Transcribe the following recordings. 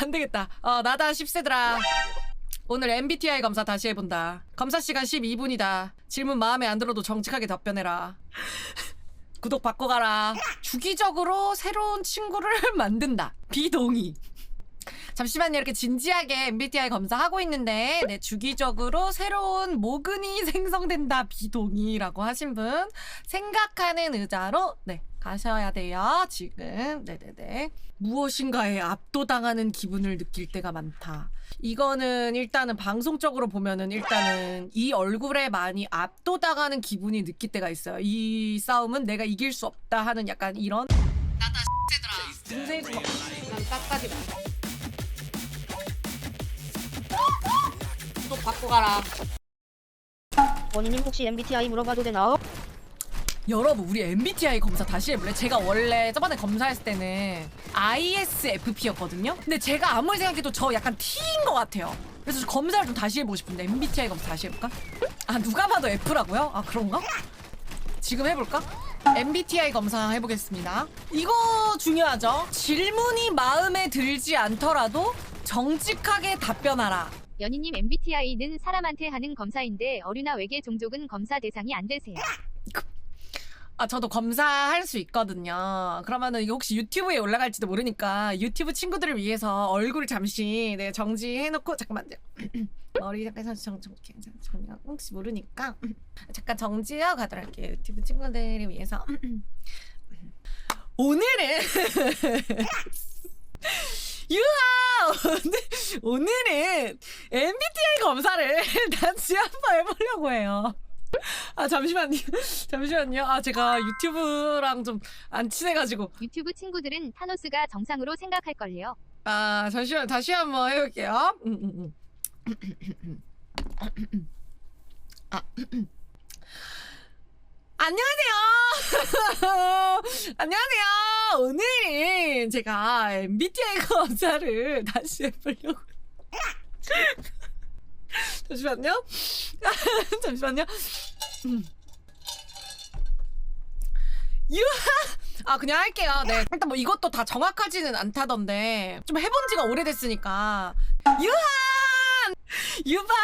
안 되겠다. 어, 나다 10세들아. 오늘 MBTI 검사 다시 해본다. 검사 시간 12분이다. 질문 마음에 안 들어도 정직하게 답변해라. 구독 받고 가라. 주기적으로 새로운 친구를 만든다. 비동의. 잠시만요. 이렇게 진지하게 MBTI 검사하고 있는데, 네, 주기적으로 새로운 모근이 생성된다. 비동의라고 하신 분. 생각하는 의자로, 네, 가셔야 돼요. 지금. 네네네. 무엇인가에 압도당하는 기분을 느낄 때가 많다. 이거는 일단은 방송적으로 보면은 일단은 이 얼굴에 많이 압도당하는 기분이 느낄 때가 있어요. 이 싸움은 내가 이길 수 없다 하는 약간 이런 나다 X들아 인생 좀 깎아지 마. 또 받고 가라. 원희님 혹시 MBTI 물어봐도 되나요? 여러분 우리 MBTI 검사 다시 해볼래? 제가 원래 저번에 검사했을 때는 ISFP였거든요. 근데 제가 아무리 생각해도 저 약간 T인 것 같아요. 그래서 저 검사를 좀 다시 해보고 싶은데 MBTI 검사 다시 해볼까? 아 누가 봐도 F라고요? 아 그런가? 지금 해볼까? MBTI 검사 해보겠습니다. 이거 중요하죠? 질문이 마음에 들지 않더라도 정직하게 답변하라. 연희님 MBTI는 사람한테 하는 검사인데 어류나 외계 종족은 검사 대상이 안 되세요. 아, 저도 검사할 수 있거든요. 그러면은 혹시 유튜브에 올라갈지도 모르니까 유튜브 친구들을 위해서 얼굴 잠시 네, 정지해놓고 잠깐만요. 머리 잠깐 정, 정, 정, 정, 혹시 모르니까 잠깐 정지하고 가도록 할게요. 유튜브 친구들을 위해서. 오늘은 유하 오늘, 오늘은 MBTI 검사를 다시 한번 해보려고 해요. 아 잠시만요. 잠시만요. 아 제가 유튜브랑 좀 안 친해가지고. 유튜브 친구들은 타노스가 정상으로 생각할 걸요. 아 잠시만 다시 한번 해볼게요. 음, 음, 음. 아, 안녕하세요. 안녕하세요. 오늘은 제가 MBTI 검사를 다시 해보려고. 잠시만요. 잠시만요 아 그냥 할게요. 네. 일단 뭐 이것도 다 정확하지는 않다던데. 좀 해본 지가 오래됐으니까. 유하! 유바!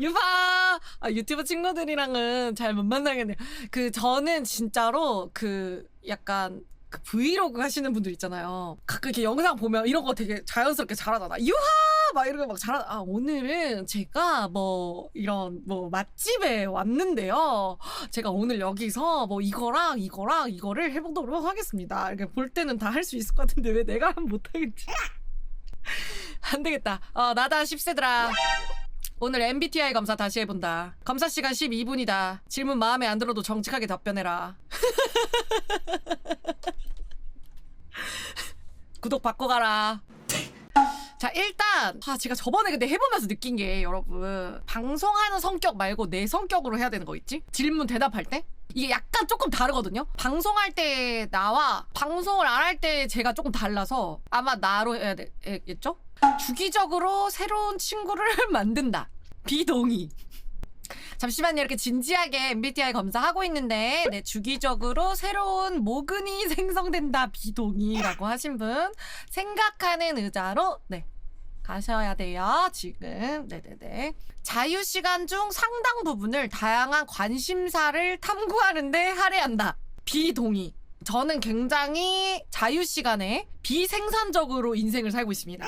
유바! 아, 유튜브 친구들이랑은 잘 못 만나겠네요. 그 저는 진짜로 그 약간 그 브이로그 하시는 분들 있잖아요. 가끔 이렇게 영상 보면 이런 거 되게 자연스럽게 잘하잖아. 유하! 막 이런 거 막 잘하 아 오늘은 제가 뭐 이런 뭐 맛집에 왔는데요. 제가 오늘 여기서 뭐 이거랑 이거랑 이거를 해보도록 하겠습니다. 이렇게 볼 때는 다 할 수 있을 것 같은데 왜 내가 하면 못하겠지? 안 되겠다. 어 나다 10세들아 오늘 MBTI 검사 다시 해본다 검사 시간 12분이다 질문 마음에 안 들어도 정직하게 답변해라 구독 받고 가라 자 일단 아 제가 저번에 근데 해보면서 느낀 게 여러분 방송하는 성격 말고 내 성격으로 해야 되는 거 있지? 질문 대답할 때? 이게 약간 조금 다르거든요? 방송할 때 나와 방송을 안 할 때 제가 조금 달라서 아마 나로 해야 되겠죠? 주기적으로 새로운 친구를 만든다 비동의 잠시만요. 이렇게 진지하게 MBTI 검사하고 있는데, 네, 주기적으로 새로운 모근이 생성된다. 비동의라고 하신 분. 생각하는 의자로, 네, 가셔야 돼요. 지금. 네네네. 자유 시간 중 상당 부분을 다양한 관심사를 탐구하는데 할애한다. 비동의. 저는 굉장히 자유 시간에 비생산적으로 인생을 살고 있습니다.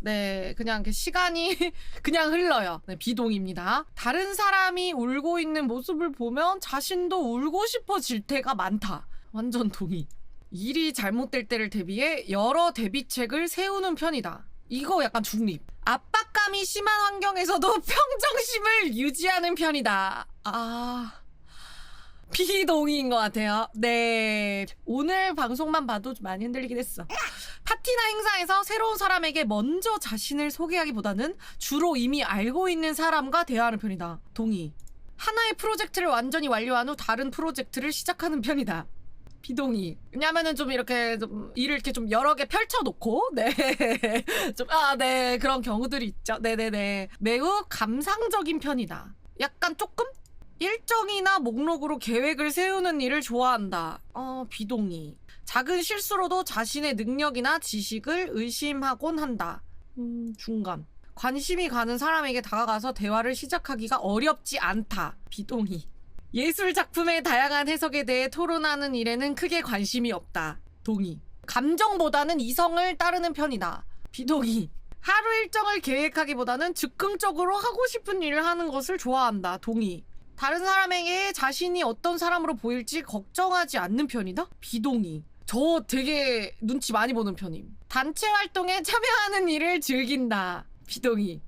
네, 그냥 시간이 그냥 흘러요. 네, 비동입니다. 다른 사람이 울고 있는 모습을 보면 자신도 울고 싶어질 때가 많다. 완전 동의. 일이 잘못될 때를 대비해 여러 대비책을 세우는 편이다. 이거 약간 중립. 압박감이 심한 환경에서도 평정심을 유지하는 편이다. 아. 비동의인 것 같아요. 네. 오늘 방송만 봐도 좀 많이 흔들리긴 했어. 파티나 행사에서 새로운 사람에게 먼저 자신을 소개하기보다는 주로 이미 알고 있는 사람과 대화하는 편이다. 동의. 하나의 프로젝트를 완전히 완료한 후 다른 프로젝트를 시작하는 편이다. 비동의. 왜냐면은 좀 이렇게 좀 일을 이렇게 좀 여러 개 펼쳐놓고, 네. 좀, 아, 네. 그런 경우들이 있죠. 네네네. 매우 감상적인 편이다. 약간 조금? 일정이나 목록으로 계획을 세우는 일을 좋아한다. 어, 비동의. 작은 실수로도 자신의 능력이나 지식을 의심하곤 한다. 음, 중간. 관심이 가는 사람에게 다가가서 대화를 시작하기가 어렵지 않다. 비동의. 예술 작품의 다양한 해석에 대해 토론하는 일에는 크게 관심이 없다. 동의. 감정보다는 이성을 따르는 편이다. 비동의. 하루 일정을 계획하기보다는 즉흥적으로 하고 싶은 일을 하는 것을 좋아한다. 동의. 다른 사람에게 자신이 어떤 사람으로 보일지 걱정하지 않는 편이다? 비동의. 저 되게 눈치 많이 보는 편임. 단체 활동에 참여하는 일을 즐긴다. 비동의.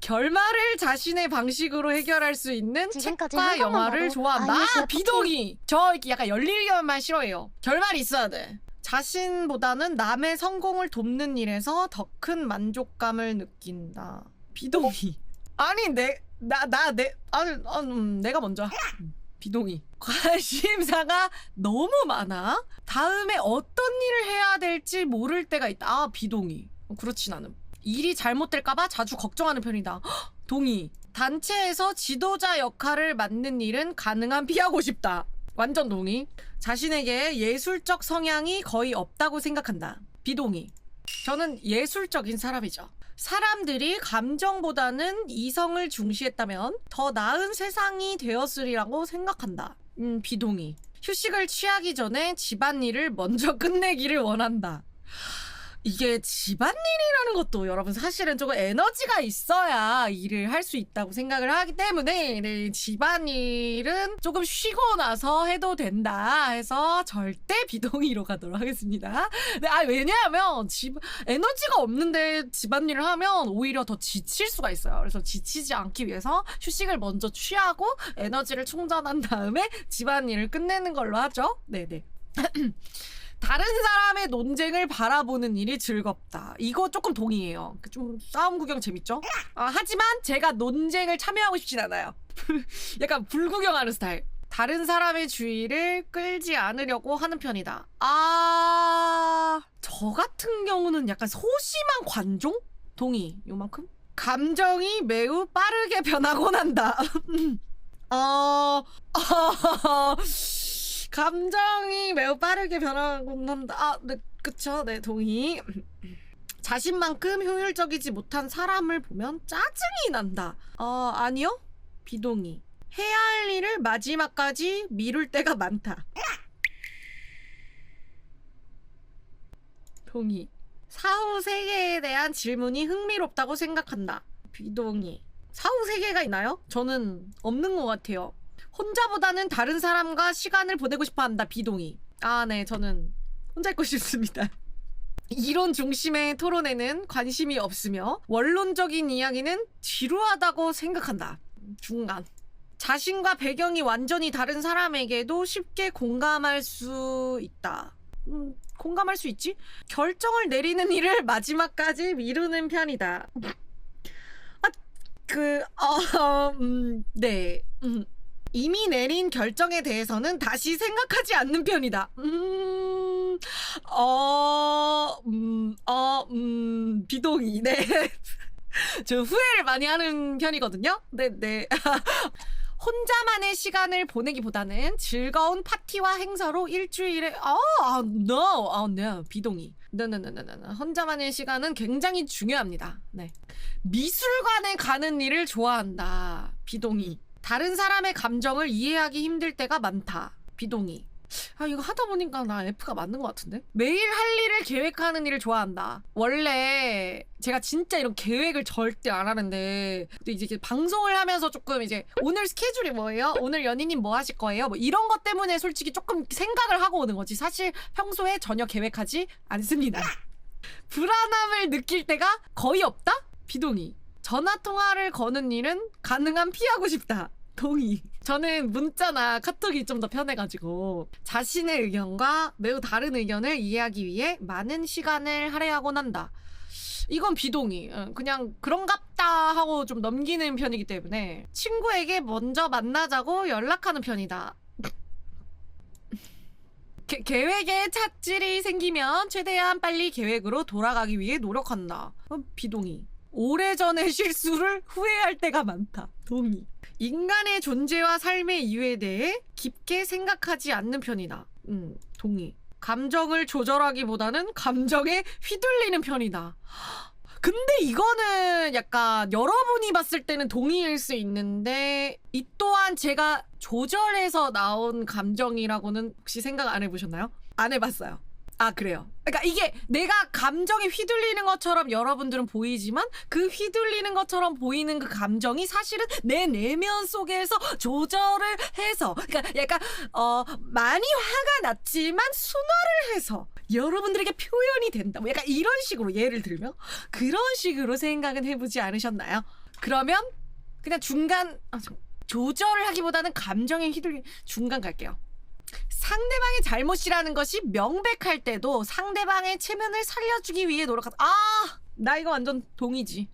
결말을 자신의 방식으로 해결할 수 있는 지금까지 책과 영화를 봐도 좋아한다. 아, 비동의. 저 이렇게 약간 열릴 결말 싫어해요. 결말이 있어야 돼. 자신보다는 남의 성공을 돕는 일에서 더 큰 만족감을 느낀다. 비동의. 아니 내 나 나 내 아니 아, 음, 내가 먼저. 음, 비동의. 관심사가 너무 많아. 다음에 어떤 일을 해야 될지 모를 때가 있다. 아 비동의. 어, 그렇진 않음. 일이 잘못될까봐 자주 걱정하는 편이다. 헉, 동의. 단체에서 지도자 역할을 맡는 일은 가능한 피하고 싶다. 완전 동의. 자신에게 예술적 성향이 거의 없다고 생각한다. 비동의. 저는 예술적인 사람이죠. 사람들이 감정보다는 이성을 중시했다면 더 나은 세상이 되었으리라고 생각한다. 음, 비동의. 휴식을 취하기 전에 집안일을 먼저 끝내기를 원한다. 이게 집안일이라는 것도 여러분 사실은 조금 에너지가 있어야 일을 할 수 있다고 생각을 하기 때문에 네, 집안일은 조금 쉬고 나서 해도 된다 해서 절대 비동의로 가도록 하겠습니다. 네, 아 왜냐하면 집 에너지가 없는데 집안일을 하면 오히려 더 지칠 수가 있어요. 그래서 지치지 않기 위해서 휴식을 먼저 취하고 에너지를 충전한 다음에 집안일을 끝내는 걸로 하죠. 네네. 다른 사람의 논쟁을 바라보는 일이 즐겁다. 이거 조금 동의해요. 그좀 싸움 구경 재밌죠? 아, 하지만 제가 논쟁을 참여하고 싶진 않아요. 약간 불구경하는 스타일. 다른 사람의 주의를 끌지 않으려고 하는 편이다. 아, 저 같은 경우는 약간 소심한 관종? 동의. 요만큼? 감정이 매우 빠르게 변하곤 한다. 어, 감정이 매우 빠르게 변하곤 한다. 아, 네, 그쵸. 네, 동의. 자신만큼 효율적이지 못한 사람을 보면 짜증이 난다. 어, 아니요. 비동의. 해야 할 일을 마지막까지 미룰 때가 많다. 동의. 사후 세계에 대한 질문이 흥미롭다고 생각한다. 비동의. 사후 세계가 있나요? 저는 없는 것 같아요. 혼자보다는 다른 사람과 시간을 보내고 싶어 한다. 비동의. 아, 네. 저는 혼자 있고 싶습니다. 이론 중심의 토론에는 관심이 없으며 원론적인 이야기는 지루하다고 생각한다. 중간. 자신과 배경이 완전히 다른 사람에게도 쉽게 공감할 수 있다. 음, 공감할 수 있지? 결정을 내리는 일을 마지막까지 미루는 편이다. 아, 그, 어, 음, 네. 음. 이미 내린 결정에 대해서는 다시 생각하지 않는 편이다. 음, 어, 음, 어, 음, 비동의. 네. 저 후회를 많이 하는 편이거든요. 네, 네. 혼자만의 시간을 보내기보다는 즐거운 파티와 행사로 일주일에 아, 아 no, 아 no, 비동의. no, no, no, no, no. 혼자만의 시간은 굉장히 중요합니다. 네. 미술관에 가는 일을 좋아한다. 비동의. 다른 사람의 감정을 이해하기 힘들 때가 많다. 비동의. 아 이거 하다 보니까 나 F가 맞는 것 같은데? 매일 할 일을 계획하는 일을 좋아한다. 원래 제가 진짜 이런 계획을 절대 안 하는데 근데 이제 이렇게 방송을 하면서 조금 이제 오늘 스케줄이 뭐예요? 오늘 연희님 뭐 하실 거예요? 뭐 이런 것 때문에 솔직히 조금 생각을 하고 오는 거지. 사실 평소에 전혀 계획하지 않습니다. 불안함을 느낄 때가 거의 없다? 비동의 전화 통화를 거는 일은 가능한 피하고 싶다 동의. 저는 문자나 카톡이 좀 더 편해가지고 자신의 의견과 매우 다른 의견을 이해하기 위해 많은 시간을 할애하곤 한다. 이건 비동의. 응, 그냥 그런갑다 하고 좀 넘기는 편이기 때문에 친구에게 먼저 만나자고 연락하는 편이다. 게- 계획에 차질이 생기면 최대한 빨리 계획으로 돌아가기 위해 노력한다. 어, 비동의. 오래전의 실수를 후회할 때가 많다. 동의. 인간의 존재와 삶의 이유에 대해 깊게 생각하지 않는 편이다. 음, 동의. 감정을 조절하기보다는 감정에 휘둘리는 편이다. 근데 이거는 약간 여러분이 봤을 때는 동의일 수 있는데 이 또한 제가 조절해서 나온 감정이라고는 혹시 생각 안 해보셨나요? 안 해봤어요. 아 그래요. 그러니까 이게 내가 감정이 휘둘리는 것처럼 여러분들은 보이지만 그 휘둘리는 것처럼 보이는 그 감정이 사실은 내 내면 속에서 조절을 해서 그러니까 약간 어 많이 화가 났지만 순화를 해서 여러분들에게 표현이 된다. 뭐 약간 이런 식으로 예를 들면 그런 식으로 생각은 해보지 않으셨나요? 그러면 그냥 중간 아, 저- 조절을 하기보다는 감정에 휘둘리 중간 갈게요. 상대방의 잘못이라는 것이 명백할 때도 상대방의 체면을 살려주기 위해 노력하다. 아, 나 이거 완전 동의지.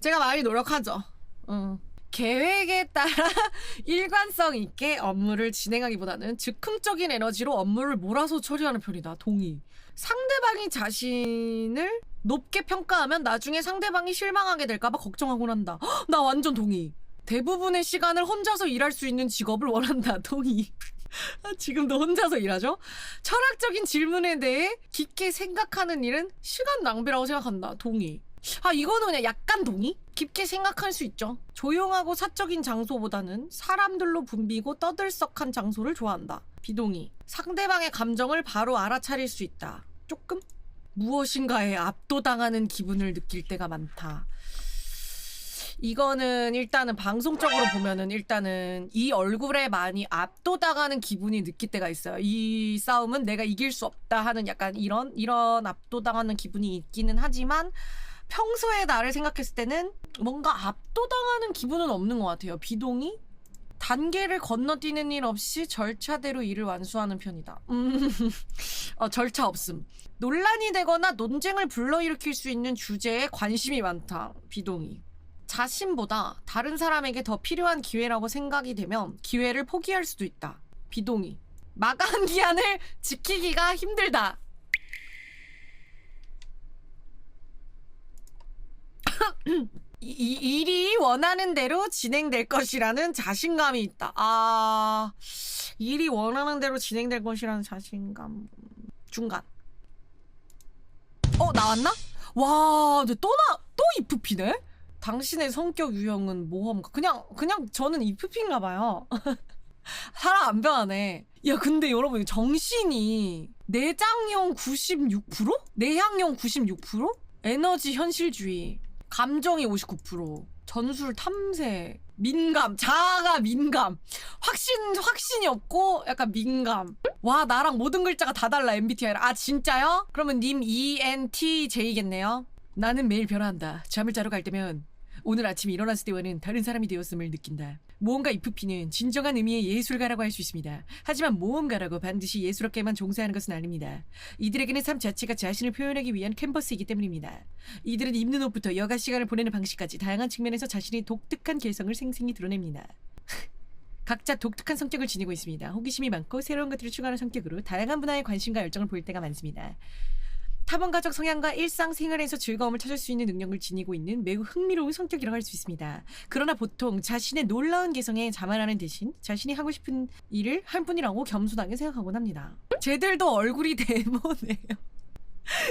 제가 많이 노력하죠. 어. 계획에 따라 일관성 있게 업무를 진행하기보다는 즉흥적인 에너지로 업무를 몰아서 처리하는 편이다. 동의. 상대방이 자신을 높게 평가하면 나중에 상대방이 실망하게 될까봐 걱정하곤 한다. 헉, 나 완전 동의. 대부분의 시간을 혼자서 일할 수 있는 직업을 원한다. 동의. 아, 지금도 혼자서 일하죠? 철학적인 질문에 대해 깊게 생각하는 일은 시간 낭비라고 생각한다. 동의. 아, 이거는 그냥 약간 동의? 깊게 생각할 수 있죠. 조용하고 사적인 장소보다는 사람들로 붐비고 떠들썩한 장소를 좋아한다. 비동의. 상대방의 감정을 바로 알아차릴 수 있다. 조금? 무엇인가에 압도당하는 기분을 느낄 때가 많다. 이거는 일단은 방송적으로 보면은 일단은 이 얼굴에 많이 압도당하는 기분이 느낄 때가 있어요. 이 싸움은 내가 이길 수 없다 하는 약간 이런 이런 압도당하는 기분이 있기는 하지만 평소에 나를 생각했을 때는 뭔가 압도당하는 기분은 없는 것 같아요. 비동의? 단계를 건너뛰는 일 없이 절차대로 일을 완수하는 편이다. 음, 어, 절차 없음. 논란이 되거나 논쟁을 불러일으킬 수 있는 주제에 관심이 많다. 비동의. 자신보다 다른 사람에게 더 필요한 기회라고 생각이 되면 기회를 포기할 수도 있다. 비동의. 마감 기한을 지키기가 힘들다. 이, 이- 일이 원하는 대로 진행될 것이라는 자신감이 있다. 아, 일이 원하는 대로 진행될 것이라는 자신감. 중간. 어, 나왔나? 와, 근데 또 나, 또 이프피네? 당신의 성격 유형은 모험가. 그냥, 그냥 저는 이프피인가 봐요. 사람 안 변하네. 야, 근데 여러분, 정신이 내장형 96%? 내향형 96%? 에너지 현실주의. 감정이 59%. 전술 탐색. 민감. 자아가 민감. 확신, 확신이 없고 약간 민감. 와, 나랑 모든 글자가 다 달라, MBTI랑. 아, 진짜요? 그러면 님 ENTJ겠네요. 나는 매일 변화한다. 잠을 자러 갈 때면 오늘 아침에 일어났을 때와는 다른 사람이 되었음을 느낀다. 모험가 이프피는 진정한 의미의 예술가라고 할 수 있습니다. 하지만 모험가라고 반드시 예술업계만 종사하는 것은 아닙니다. 이들에게는 삶 자체가 자신을 표현하기 위한 캔버스이기 때문입니다. 이들은 입는 옷부터 여가 시간을 보내는 방식까지 다양한 측면에서 자신의 독특한 개성을 생생히 드러냅니다. 각자 독특한 성격을 지니고 있습니다. 호기심이 많고 새로운 것들을 추구하는 성격으로 다양한 분야에 관심과 열정을 보일 때가 많습니다. 타본가적 성향과 일상생활에서 즐거움을 찾을 수 있는 능력을 지니고 있는 매우 흥미로운 성격이라고 할 수 있습니다. 그러나 보통 자신의 놀라운 개성에 자만하는 대신 자신이 하고 싶은 일을 할 뿐이라고 겸손하게 생각하곤 합니다. 쟤들도 얼굴이 데모네요.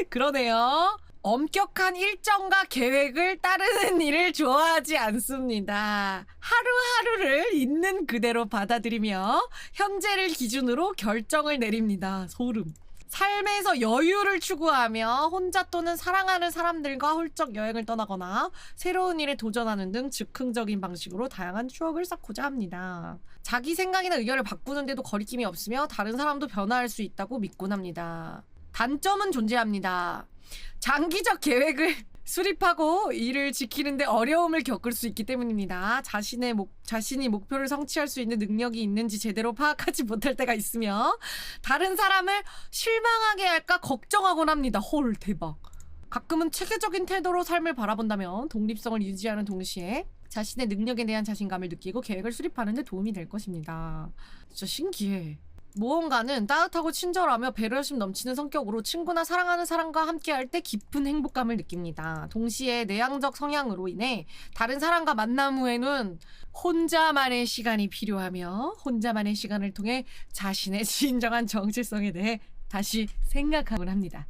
그러네요. 엄격한 일정과 계획을 따르는 일을 좋아하지 않습니다. 하루하루를 있는 그대로 받아들이며 현재를 기준으로 결정을 내립니다. 소름. 삶에서 여유를 추구하며 혼자 또는 사랑하는 사람들과 훌쩍 여행을 떠나거나 새로운 일에 도전하는 등 즉흥적인 방식으로 다양한 추억을 쌓고자 합니다. 자기 생각이나 의견을 바꾸는데도 거리낌이 없으며 다른 사람도 변화할 수 있다고 믿곤 합니다. 단점은 존재합니다. 장기적 계획을 수립하고 이를 지키는데 어려움을 겪을 수 있기 때문입니다. 자신의 목, 자신이 목표를 성취할 수 있는 능력이 있는지 제대로 파악하지 못할 때가 있으며 다른 사람을 실망하게 할까 걱정하곤 합니다. 헐 대박. 가끔은 체계적인 태도로 삶을 바라본다면 독립성을 유지하는 동시에 자신의 능력에 대한 자신감을 느끼고 계획을 수립하는 데 도움이 될 것입니다. 진짜 신기해. 모험가는 따뜻하고 친절하며 배려심 넘치는 성격으로 친구나 사랑하는 사람과 함께할 때 깊은 행복감을 느낍니다. 동시에 내향적 성향으로 인해 다른 사람과 만남 후에는 혼자만의 시간이 필요하며 혼자만의 시간을 통해 자신의 진정한 정체성에 대해 다시 생각하곤 합니다.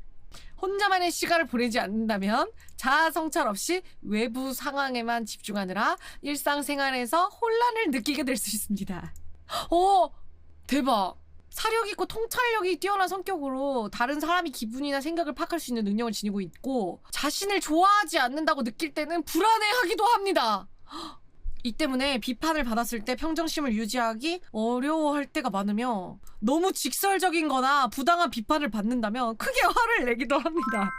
혼자만의 시간을 보내지 않는다면 자아 성찰 없이 외부 상황에만 집중하느라 일상생활에서 혼란을 느끼게 될 수 있습니다. 어, 대박. 사력 있고 통찰력이 뛰어난 성격으로 다른 사람이 기분이나 생각을 파악할 수 있는 능력을 지니고 있고 자신을 좋아하지 않는다고 느낄 때는 불안해하기도 합니다. 이 때문에 비판을 받았을 때 평정심을 유지하기 어려워할 때가 많으며 너무 직설적인 거나 부당한 비판을 받는다면 크게 화를 내기도 합니다.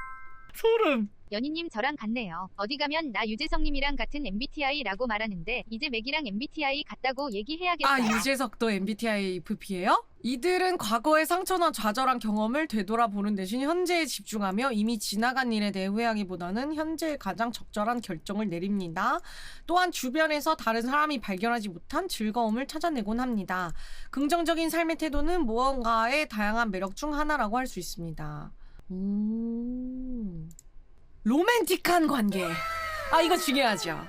소름. 연희님 저랑 같네요. 어디 가면 나 유재성님이랑 같은 MBTI라고 말하는데 이제 맥이랑 MBTI 같다고 얘기해야겠어요. 아 유재석도 MBTI FP예요? 이들은 과거의 상처나 좌절한 경험을 되돌아보는 대신 현재에 집중하며 이미 지나간 일에 대해 후회하기보다는 현재에 가장 적절한 결정을 내립니다. 또한 주변에서 다른 사람이 발견하지 못한 즐거움을 찾아내곤 합니다. 긍정적인 삶의 태도는 무언가의 다양한 매력 중 하나라고 할 수 있습니다. 음... 로맨틱한 관계. 아 이거 중요하죠.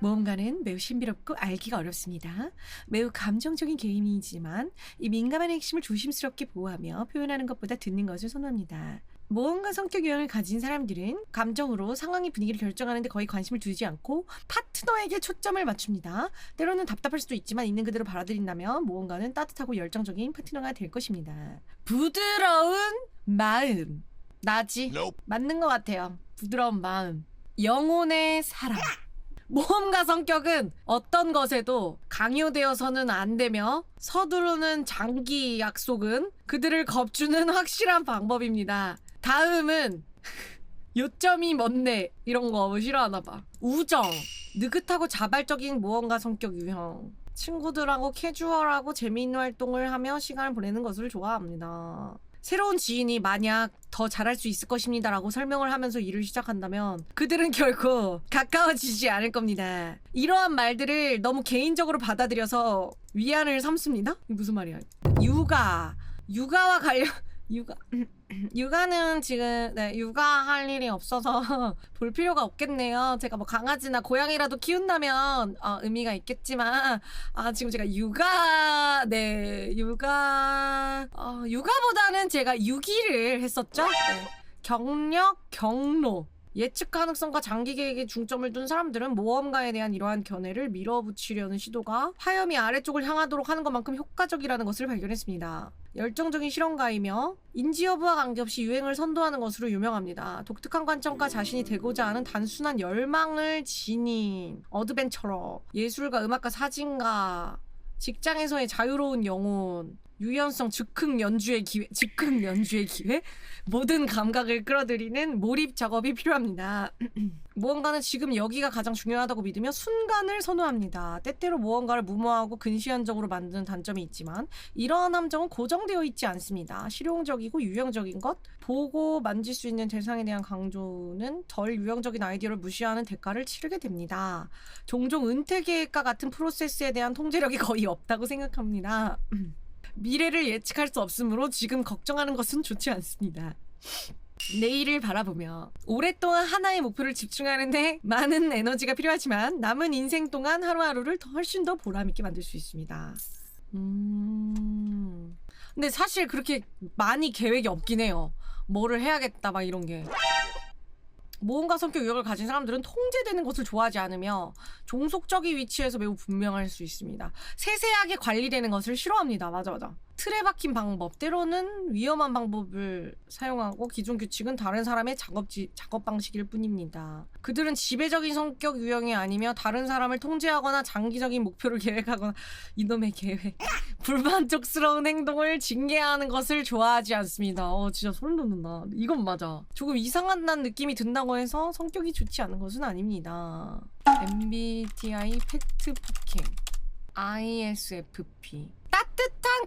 모험가는 매우 신비롭고 알기가 어렵습니다. 매우 감정적인 개인이지만 이 민감한 핵심을 조심스럽게 보호하며 표현하는 것보다 듣는 것을 선호합니다. 모험가 성격 유형을 가진 사람들은 감정으로 상황의 분위기를 결정하는데 거의 관심을 두지 않고 파트너에게 초점을 맞춥니다. 때로는 답답할 수도 있지만 있는 그대로 받아들인다면 모험가는 따뜻하고 열정적인 파트너가 될 것입니다. 부드러운 마음. 나지? 맞는 것 같아요. 부드러운 마음. 영혼의 사랑. 모험가 성격은 어떤 것에도 강요되어서는 안 되며 서두르는 장기 약속은 그들을 겁주는 확실한 방법입니다. 다음은 요점이 뭔데 이런 거 싫어하나 봐. 우정. 느긋하고 자발적인 모험가 성격 유형. 친구들하고 캐주얼하고 재미있는 활동을 하며 시간을 보내는 것을 좋아합니다. 새로운 지인이 만약 더 잘할 수 있을 것입니다라고 설명을 하면서 일을 시작한다면 그들은 결코 가까워지지 않을 겁니다. 이러한 말들을 너무 개인적으로 받아들여서 위안을 삼습니다. 무슨 말이야? 육아, 육아와 관련 육아 육아는 지금 네, 육아할 일이 없어서 볼 필요가 없겠네요. 제가 뭐 강아지나 고양이라도 키운다면 어, 의미가 있겠지만 아 지금 제가 육아 네 육아 어, 육아보다는 제가 유기를 했었죠. 네. 경력 경로 예측 가능성과 장기 계획에 중점을 둔 사람들은 모험가에 대한 이러한 견해를 밀어붙이려는 시도가 화염이 아래쪽을 향하도록 하는 것만큼 효과적이라는 것을 발견했습니다. 열정적인 실험가이며 인지 여부와 관계없이 유행을 선도하는 것으로 유명합니다. 독특한 관점과 자신이 되고자 하는 단순한 열망을 지닌 어드벤처러, 예술가, 음악가, 사진가, 직장에서의 자유로운 영혼, 유연성, 즉흥 연주의 기회, 즉흥 연주의 기회, 모든 감각을 끌어들이는 몰입 작업이 필요합니다. 무언가는 지금 여기가 가장 중요하다고 믿으며 순간을 선호합니다. 때때로 무언가를 무모하고 근시안적으로 만드는 단점이 있지만 이러한 함정은 고정되어 있지 않습니다. 실용적이고 유형적인 것, 보고 만질 수 있는 대상에 대한 강조는 덜 유형적인 아이디어를 무시하는 대가를 치르게 됩니다. 종종 은퇴 계획과 같은 프로세스에 대한 통제력이 거의 없다고 생각합니다. 미래를 예측할 수 없으므로 지금 걱정하는 것은 좋지 않습니다. 내일을 바라보며 오랫동안 하나의 목표를 집중하는데 많은 에너지가 필요하지만 남은 인생 동안 하루하루를 더 훨씬 더 보람있게 만들 수 있습니다. 음. 근데 사실 그렇게 많이 계획이 없긴 해요. 뭐를 해야겠다 막 이런 게. 모험가 성격 유형을 가진 사람들은 통제되는 것을 좋아하지 않으며 종속적인 위치에서 매우 분명할 수 있습니다. 세세하게 관리되는 것을 싫어합니다. 맞아 맞아. 틀에 박힌 방법, 때로는 위험한 방법을 사용하고 기존 규칙은 다른 사람의 작업지, 작업 방식일 뿐입니다. 그들은 지배적인 성격 유형이 아니며 다른 사람을 통제하거나 장기적인 목표를 계획하거나 이놈의 계획, 불만족스러운 행동을 징계하는 것을 좋아하지 않습니다. 어, 진짜 소름 돋는다. 이건 맞아. 조금 이상한 느낌이 든다고 해서 성격이 좋지 않은 것은 아닙니다. MBTI 팩트 포킹 ISFP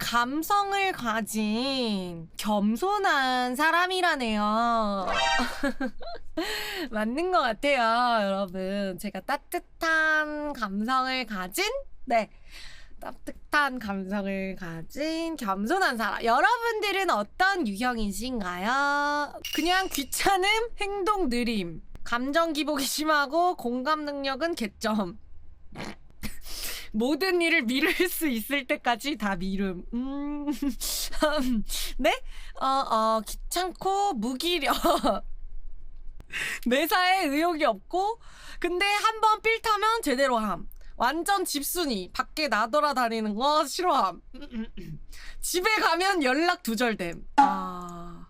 감성을 가진 겸손한 사람이라네요. 맞는 것 같아요, 여러분. 제가 따뜻한 감성을 가진 네. 따뜻한 감성을 가진 겸손한 사람. 여러분들은 어떤 유형이신가요? 그냥 귀찮음, 행동 느림, 감정 기복이 심하고 공감 능력은 개점. 모든 일을 미룰 수 있을 때까지 다 미룸. 음, 네? 어, 어, 귀찮고 무기력. 매사에 의욕이 없고, 근데 한번 삘 타면 제대로 함. 완전 집순이. 밖에 나돌아 다니는 거 싫어함. 집에 가면 연락 두절됨. 아,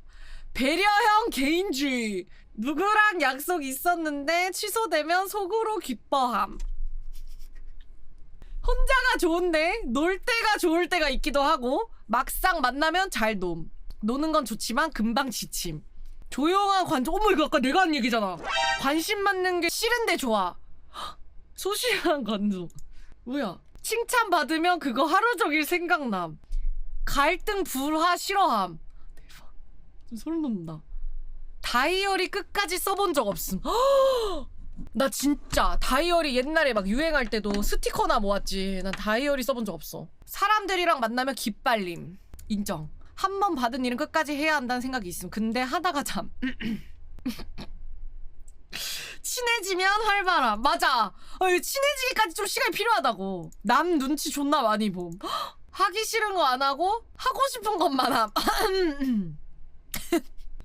배려형 개인주의. 누구랑 약속 있었는데 취소되면 속으로 기뻐함. 혼자가 좋은데 놀 때가 좋을 때가 있기도 하고 막상 만나면 잘 놈. 노는 건 좋지만 금방 지침. 조용한 관심. 어머 이거 아까 내가 한 얘기잖아. 관심 받는 게 싫은데 좋아. 헉, 소심한 관종. 뭐야? 칭찬 받으면 그거 하루 종일 생각남. 갈등 불화 싫어함. 대박. 좀 소름 돋는다. 다이어리 끝까지 써본 적 없음. 헉! 나 진짜 다이어리 옛날에 막 유행할 때도 스티커나 모았지. 난 다이어리 써본 적 없어. 사람들이랑 만나면 기빨림. 인정. 한 번 받은 일은 끝까지 해야 한다는 생각이 있음. 근데 하다가 잠. 친해지면 활발함. 맞아. 어, 이거 친해지기까지 좀 시간이 필요하다고. 남 눈치 존나 많이 봄. 헉! 하기 싫은 거 안 하고 하고 싶은 것만 함.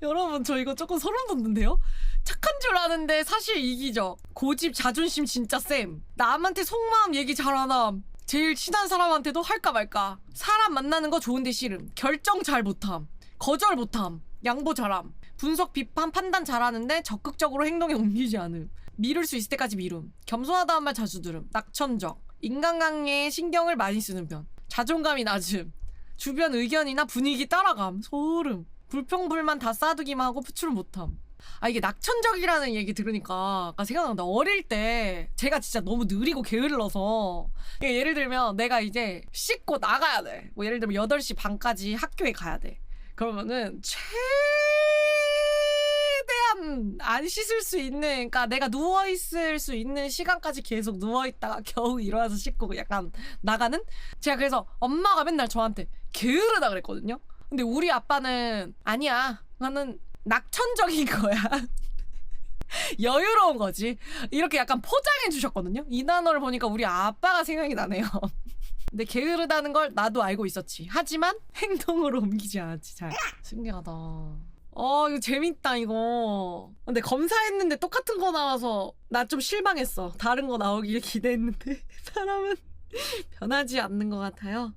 여러분 저 이거 조금 소름 돋는데요? 착한 줄 아는데 사실 이기죠. 고집 자존심 진짜 쌤. 남한테 속마음 얘기 잘안 함. 제일 친한 사람한테도 할까 말까. 사람 만나는 거 좋은데 싫음. 결정 잘 못함. 거절 못함. 양보 잘함. 분석 비판 판단 잘하는데 적극적으로 행동에 옮기지 않음. 미룰 수 있을 때까지 미룸. 겸손하다는 말 자주 들음. 낙천적. 인간관계에 신경을 많이 쓰는 편. 자존감이 낮음. 주변 의견이나 분위기 따라감. 소름. 불평불만 다 쌓아두기만 하고 표출을 못함. 아 이게 낙천적이라는 얘기 들으니까 아까 생각난다. 어릴 때 제가 진짜 너무 느리고 게을러서 예를 들면 내가 이제 씻고 나가야 돼. 뭐 예를 들면 8시 반까지 학교에 가야 돼. 그러면은 최대한 안 씻을 수 있는 그러니까 내가 누워 있을 수 있는 시간까지 계속 누워 있다가 겨우 일어나서 씻고 약간 나가는 제가 그래서 엄마가 맨날 저한테 게으르다 그랬거든요. 근데 우리 아빠는 아니야. 나는 낙천적인 거야. 여유로운 거지. 이렇게 약간 포장해 주셨거든요. 이 단어를 보니까 우리 아빠가 생각이 나네요. 근데 게으르다는 걸 나도 알고 있었지. 하지만 행동으로 옮기지 않았지. 잘. 신기하다. 어, 이거 재밌다, 이거. 근데 검사했는데 똑같은 거 나와서 나 좀 실망했어. 다른 거 나오길 기대했는데. 사람은 변하지 않는 것 같아요.